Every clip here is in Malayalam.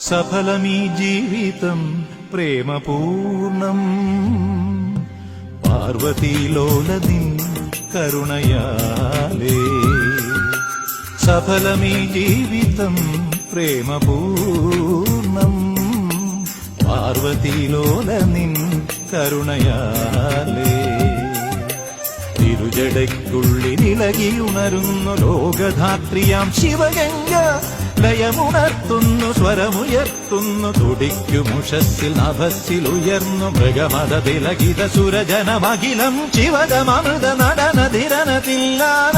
സഫലമീ ജീവിതം പ്രേമപൂർണം. പാർവതീലോലനിൻ കരുണയാലേ. സഫലമീ ജീവിതം പ്രേമപൂർണം. പാർവതീലോലനിൻ കരുണയാലേ. തിരുജടയ്ക്കുള്ളിലിളകിയുണരുന്നു ലോകധാത്രിയാം ശിവഗംഗ ലയമുണർത്തുന്നു സ്വരമുയർത്തുന്നു തുടിക്കുമുഷസ്സിൽ നഭസ്സിൽ ഉയർന്നു മൃഗമത തിലകിത സുരജനമഖിലം ശിവകമൃത നടനതിരനതില്ലാന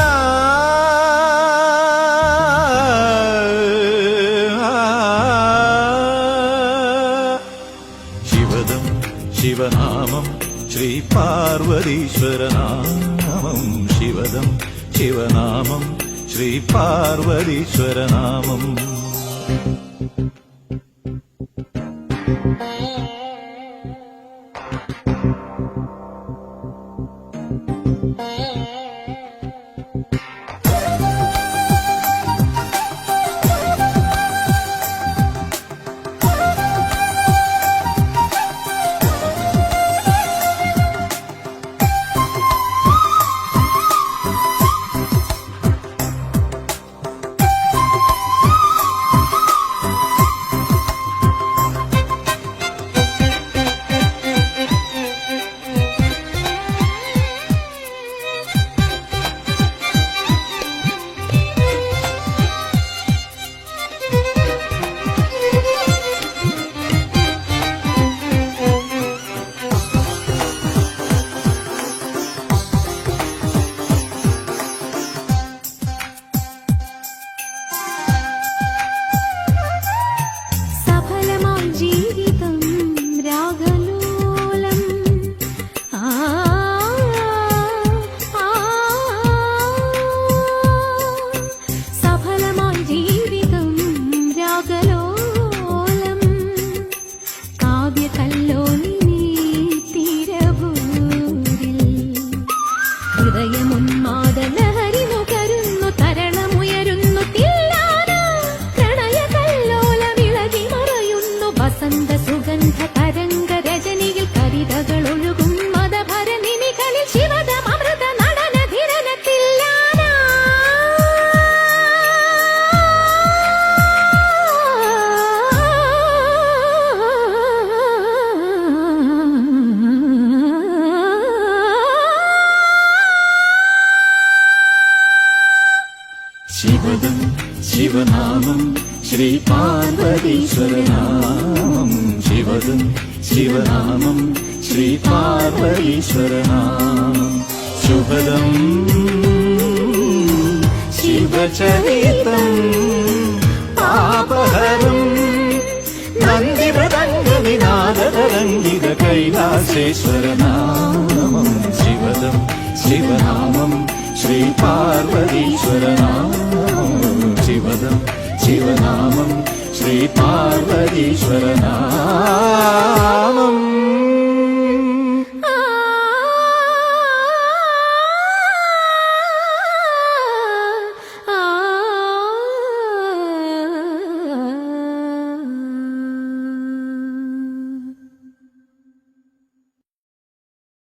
ശിവദം ശിവനാമം ശ്രീ പാർവതീശ്വരനാമം. ശിവദം ശിവനാമം ശ്രീ പാർവതീശ്വരനാമം. സഫലമാം വസന്ത സുഗന്ധ തരംഗ രജനിയിൽ കവിതകൾ ഒഴുകും മതഭര നിമികളിൽ ശിവദം ശിവദം ശിവനാമം ശ്രീ പാർവതീശ്വരനാമം. ശിവദം ശിവനാമം ശ്രീ പാർവതീശ്വരനാമം. ശുഭദം ശിവചരിതം പാപഹരം നന്ദിമൃദംഗ വിനാദതരംഗിത കൈലാസേശ്വരനാമം. ശിവദം ശിവനാമം ശ്രീ പാർവതീശ്വരനാമം ശിവദം ശിവനാമം ശ്രീ പാർവതീശ്വരനാമം